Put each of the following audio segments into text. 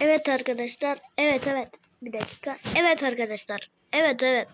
Evet arkadaşlar. Evet evet. Bir dakika. Evet arkadaşlar. Evet evet.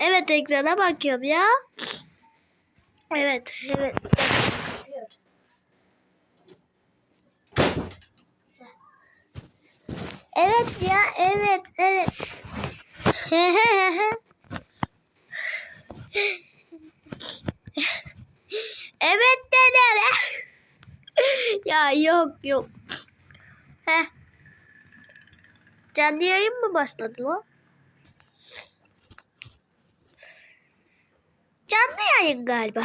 Evet ekrana bakıyorum ya. Evet evet. Evet ya evet evet. evet dede. ya yok yok. Heh. Canlı yayın mı başladı lan? Canlı yayın galiba.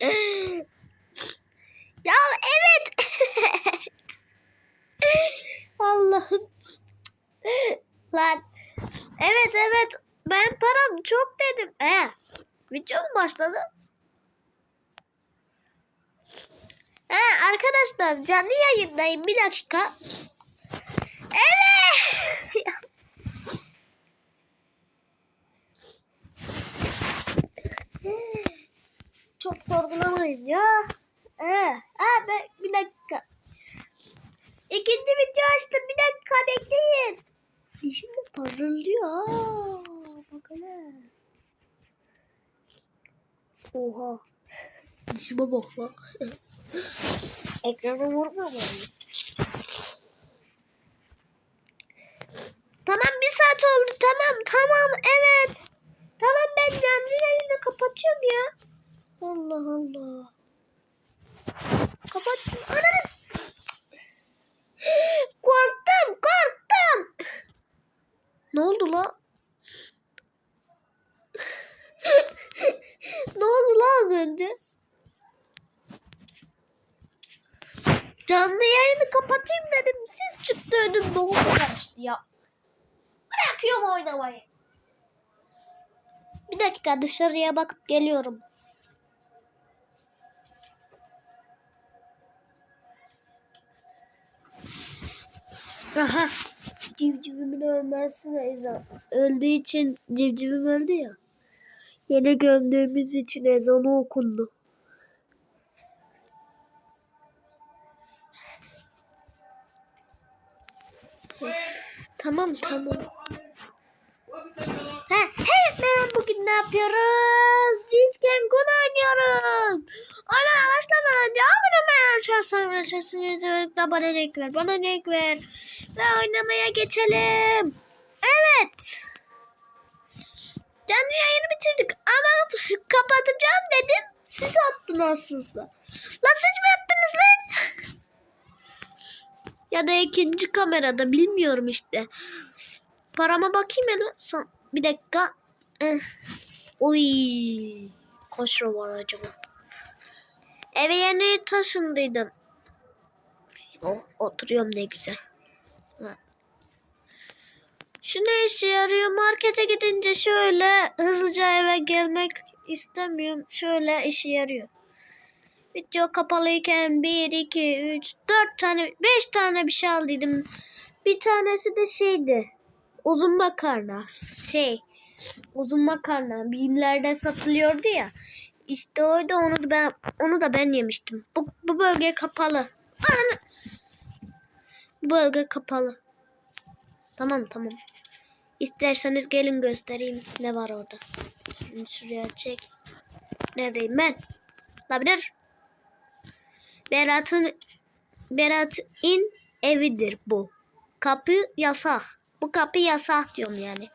ya evet. Allah'ım. Lan. Evet evet. Ben param çok dedim. E, video mu başladı? He arkadaşlar canlı yayındayım. Bir dakika. Evet. Çok sorgulamayın ya. Ee, ben, bir dakika. İkinci video açtım. Bir dakika bekleyin. Şimdi parıldıyor. Aa, bak hele. Oha. Dişime bak lan. Ekrana vurmuyor mu? Tamam bir saat oldu. Tamam tamam evet. Tamam ben canlı yayını kapatıyorum ya. Allah Allah. Kapat. Anam. Korktum korktum. Ne oldu la? ne oldu la az önce? Canlı yayını kapatayım dedim. Siz çıktı önümde oldu karıştı ya. Bırakıyorum oynamayı. Bir dakika dışarıya bakıp geliyorum. Aha. Civcivimin ölmesine ezan. Öldüğü için civcivim öldü ya. Yeni gömdüğümüz için ezanı okundu. Tamam. He, evet ben bugün ne yapıyoruz? Cidden gun oynuyoruz. Ana başlamadan önce abone olmayı açarsan açarsınız. Bana renk ver, bana renk ver. Ve oynamaya geçelim. Evet. Canlı yayını bitirdik ama kapatacağım dedim. Siz attın aslında. Lan siz mi attınız lan? Ya da ikinci kamerada bilmiyorum işte. Parama bakayım hele. Son- Bir dakika. Eh. Oy. Kaç lira var acaba? Eve yeni taşındıydım. Oh, oturuyorum ne güzel. Şu ne işe yarıyor? Markete gidince şöyle hızlıca eve gelmek istemiyorum. Şöyle işe yarıyor. Video kapalıyken 1, 2, 3, 4 tane, 5 tane bir şey aldıydım. Bir tanesi de şeydi. Uzun makarna. Şey. Uzun makarna. Bimlerde satılıyordu ya. İşte oydu onu da ben onu da ben yemiştim. Bu, bu bölge kapalı. Bu bölge kapalı. Tamam tamam. İsterseniz gelin göstereyim ne var orada. Şimdi şuraya çek. Neredeyim ben? Olabilir. Berat'ın Berat'ın evidir bu. Kapı yasak. Bu kapı yasak diyorum yani.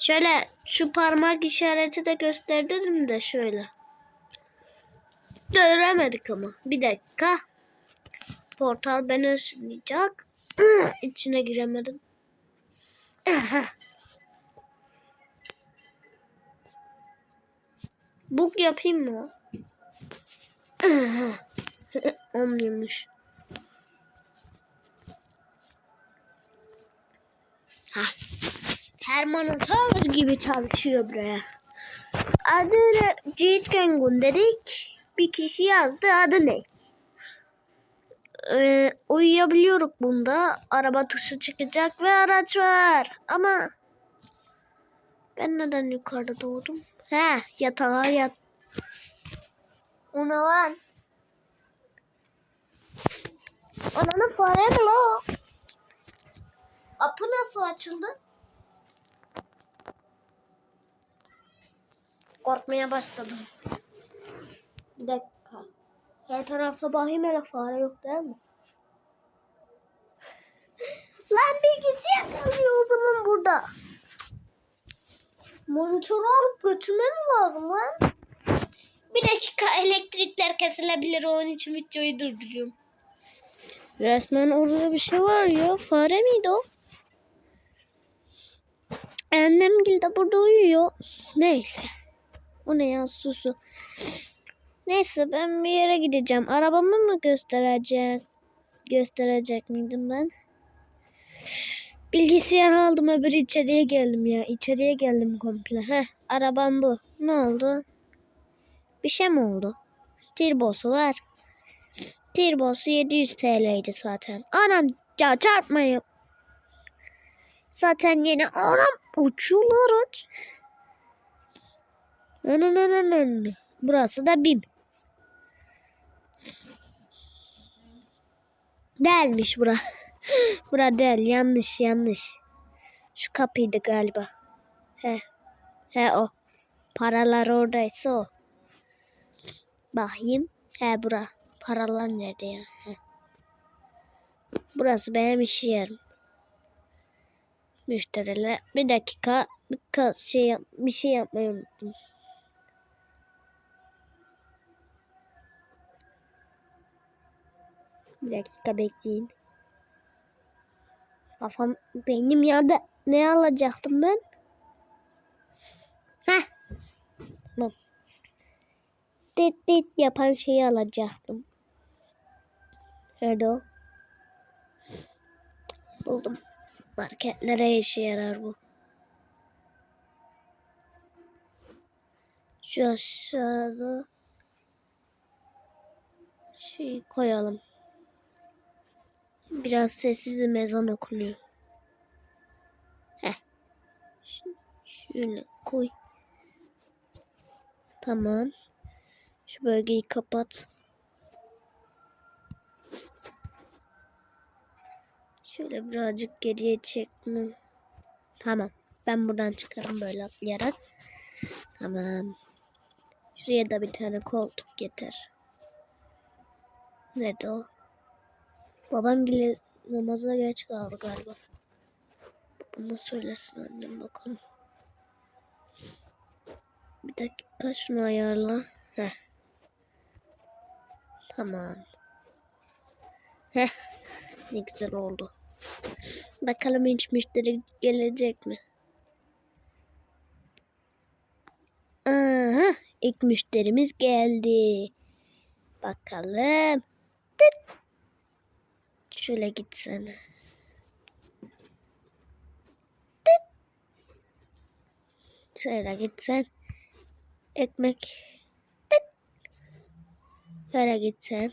Şöyle şu parmak işareti de gösterdim de şöyle. Göremedik ama. Bir dakika. Portal beni ışınlayacak. İçine giremedim. Bug yapayım mı? Olmuyormuş. Termometre gibi çalışıyor buraya. Adını Cihat Kengun dedik. Bir kişi yazdı adı ne? Ee, uyuyabiliyoruz bunda. Araba tuşu çıkacak ve araç var. Ama ben neden yukarıda doğdum? He yatağa yat. O ne lan? Ananın fare mi la o? Apı nasıl açıldı? Korkmaya başladım. Bir dakika. Her tarafta bahim hele fare yok değil mi? Lan bilgisayar kalıyor o zaman burada. Monitörü alıp götürmem lazım lan. Bir dakika elektrikler kesilebilir onun için videoyu durduruyorum. Resmen orada bir şey var ya. Fare miydi o? Annem de burada uyuyor. Neyse. Bu ne ya susu. Neyse ben bir yere gideceğim. Arabamı mı gösterecek? Gösterecek miydim ben? Bilgisayar aldım öbür içeriye geldim ya. İçeriye geldim komple. Heh arabam bu. Ne oldu? Bir şey mi oldu? Tirbosu var. Tirbosu 700 TL'ydi zaten. Anam ya çarpmayın. Zaten yeni anam uçuyorlar. Burası da BİM. Değilmiş bura. bura değil. Yanlış yanlış. Şu kapıydı galiba. He. He o. Paralar oradaysa o. Bakayım. He bura. Paralar nerede ya? He. Burası benim iş yerim. Müşteriler. Bir dakika. Bir şey bir şey yapmayı unuttum. Bir dakika bekleyin. Kafam beynim yandı. Ne alacaktım ben? Heh. Tamam. Dit dit yapan şeyi alacaktım. Nerede o? Buldum. Marketlere işe yarar bu. Şu aşağıda şey koyalım. Biraz sessizim ezan okunuyor. Heh. Şöyle koy. Tamam. Şu bölgeyi kapat. Şöyle birazcık geriye çekme. Tamam. Ben buradan çıkarım böyle atlayarak. Tamam. Şuraya da bir tane koltuk getir. Nerede o? Babam bile namaza geç kaldı galiba. Babama söylesin annem bakalım. Bir dakika şunu ayarla. Heh. Tamam. Heh. Ne güzel oldu. Bakalım hiç müşteri gelecek mi? Aha, ilk müşterimiz geldi. Bakalım. Tıt. Şöyle gitsene. Şöyle gitsen. Ekmek. Şöyle gitsen.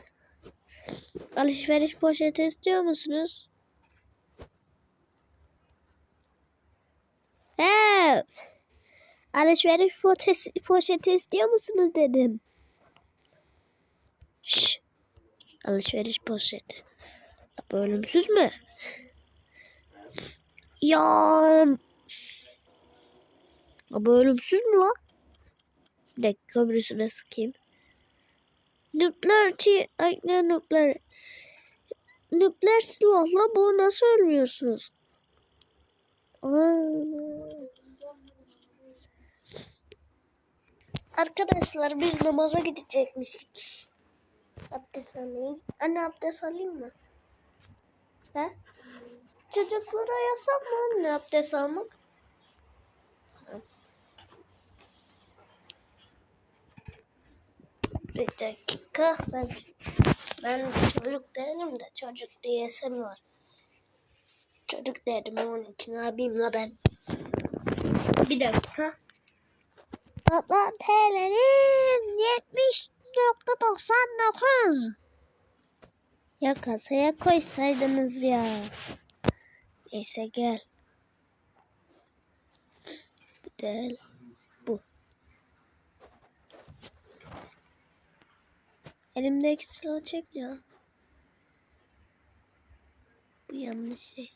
Alışveriş poşeti istiyor musunuz? He. Alışveriş poşeti, poşeti istiyor musunuz dedim. Şş. Alışveriş poşeti. Bu ölümsüz mü? Ya. Bu ölümsüz mü la? Bir dakika birisine sıkayım. Nükleer çi... Ay ne nükleer... Nükleer silahla bu nasıl ölmüyorsunuz? Arkadaşlar biz namaza gidecekmişik. Abdest alayım. Anne abdest alayım mı? He? Çocuklara yasak mı anne abdest almak? Bir dakika ben ben çocuk değilim de çocuk diyesim var. Çocuk dedim onun için abimle ben. Bir dakika. Toplam TL'nin 70.99. Ya kasaya koysaydınız ya. Neyse gel. Değil. Bu. Elimdeki silahı çek ya. Bu yanlış şey.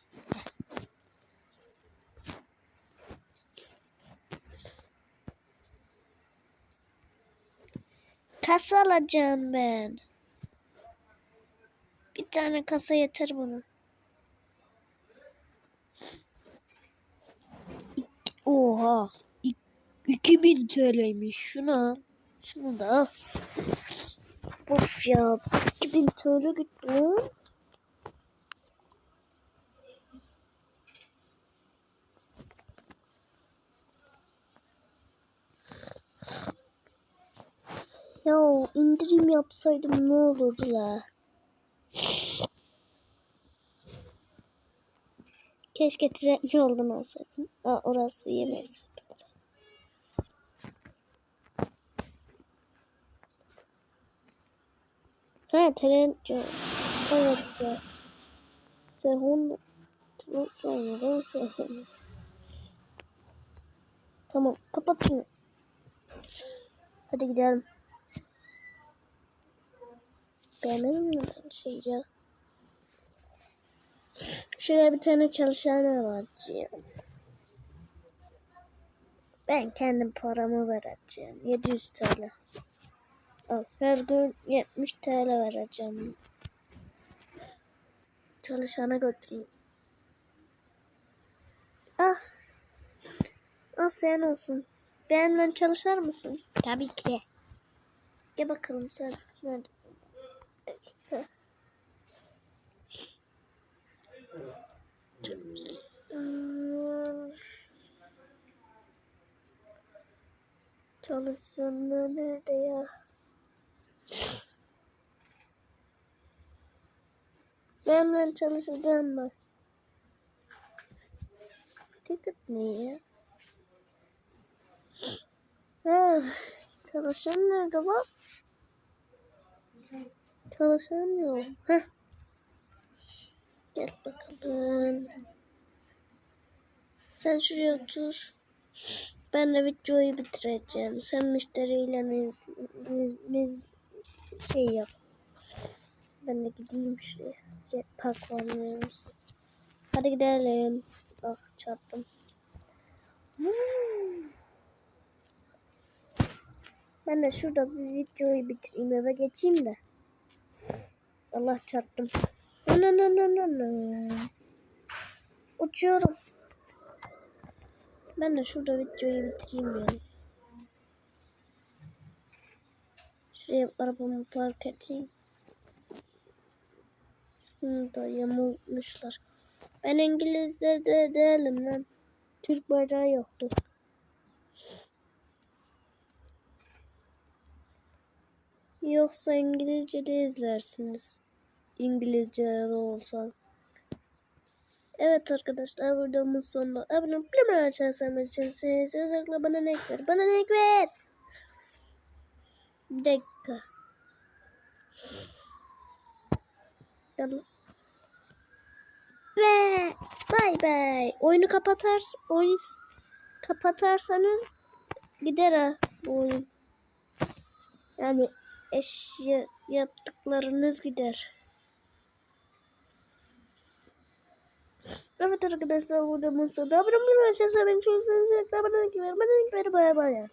Kasa alacağım ben. Bir tane kasa yeter buna. Oha. İk- 2000 TL'ymiş. Şunu al. Şunu da al. Of ya. 2000 TL gitti. Ya indirim yapsaydım ne olurdu la? Keşke tren yoldan alsaydım. Aa, orası sepeti. Ha tren Evet ya. Sehun sonradan sehun. Tamam kapatın. Hadi gidelim. Beğenmedin mi ben şey ya? Şuraya bir tane çalışan alacağım. Ben kendim paramı vereceğim. 700 TL. Al, her gün 70 TL vereceğim. Çalışana götüreyim. Ah. Ah sen olsun. Benimle çalışır mısın? Tabii ki de. Gel bakalım sen. Nerede? Dakika. Hmm. Çalışanlar nerede ya? Benimle çalışacağım mı? Ticket ne ya? Ha, çalışan nerede bak? Çalışan yok. Heh. Gel bakalım. Sen şuraya otur. Ben de videoyu bitireceğim. Sen müşteriyle miz, şey yap. Ben de gideyim şuraya. Jet park var mıyız? Hadi gidelim. Bak çarptım. Ben de şurada bir videoyu bitireyim eve geçeyim de. Allah çarptım. Uçuyorum. Ben de şurada videoyu bitireyim yani. Şuraya arabamı park edeyim. Şunu da yamultmuşlar. Ben İngilizlerde değilim lan. Türk bayrağı yoktu. Yoksa İngilizce de izlersiniz. İngilizce olsa. Evet arkadaşlar videomuz sonunda. Abone bilmeyen açarsanız için siz özellikle bana ne ver. Bana ne ver. Bir dakika. Tamam. Ve bay bay. Oyunu kapatar, oyunu kapatarsanız gider ha bu oyun. Yani eşya yaptıklarınız gider. Evet arkadaşlar bu da Musa. Abone olmayı ve beni çok seviyorsanız abone olmayı ve bay bay.